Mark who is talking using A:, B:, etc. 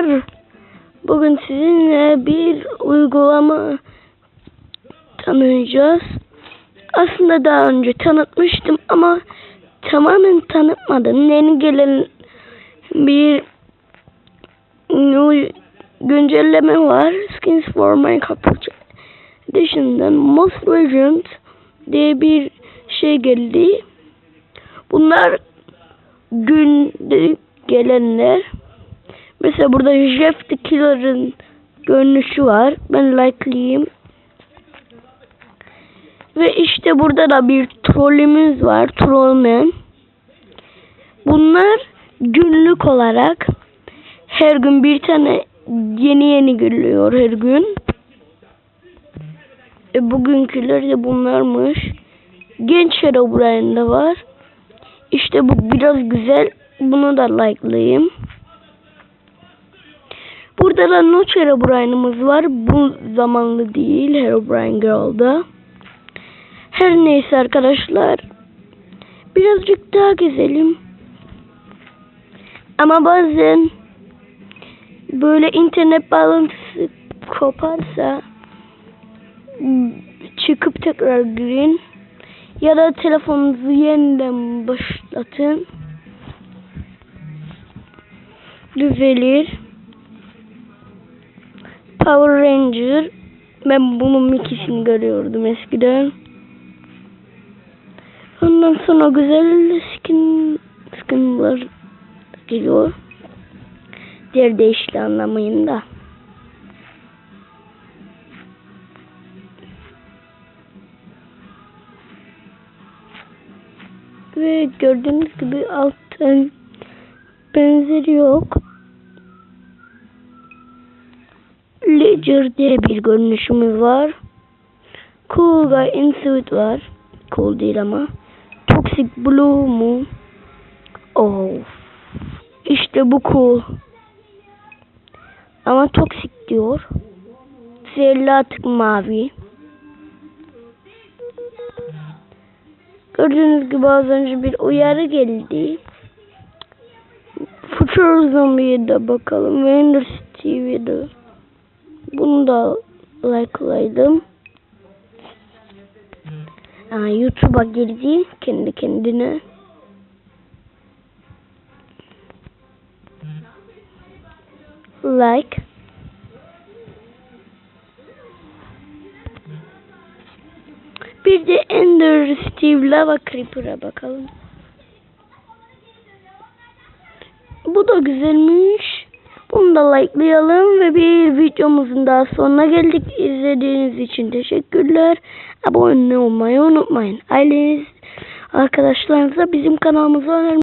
A: Arkadaşlar bugün sizinle bir uygulama tanıyacağız. Aslında daha önce tanıtmıştım ama tamamen tanıtmadım. Yeni gelen bir güncelleme var. Skins for Minecraft Edition'dan Most Legend diye bir şey geldi. Bunlar günde gelenler. Mesela burada Jeff the Killer'ın görünüşü var. Ben like'lıyım. Ve işte burada da bir trollümüz var. Trollman. Bunlar günlük olarak her gün bir tane yeni yeni geliyor her gün. E, bugünküler de bunlarmış. Genç Herobrine'de var. İşte bu biraz güzel. Bunu da like'layayım. Burada da Notch Herobrine'ımız var. Bu zamanlı değil. Herobrine Girl'da. Her neyse arkadaşlar. Birazcık daha gezelim. Ama bazen böyle internet bağlantısı koparsa çıkıp tekrar girin ya da telefonunuzu yeniden başlatın düzelir Power Ranger. Ben bunun ikisini görüyordum eskiden. Ondan sonra güzel skin skinler geliyor. Diğer değişikliği anlamayında ve gördüğünüz gibi altın benzeri yok. Ledger diye bir görünüşümüz var. Cool Guy Insuit var. Cool değil ama. Toxic Blue mu? Oh. İşte bu cool. Ama toxic diyor. Zehirli atık mavi. Gördüğünüz gibi az önce bir uyarı geldi. Future Zombie'ye de bakalım. Wonder Steve'ye de. Bunu da like'laydım. Aa, YouTube'a girdi kendi kendine. Like. Bir de Ender Steve Lava Creeper'a bakalım. Bu da güzelmiş. Bunu da likelayalım ve bir videomuzun daha sonuna geldik. İzlediğiniz için teşekkürler. Abone olmayı unutmayın. Aileniz, arkadaşlarınıza bizim kanalımıza önerin.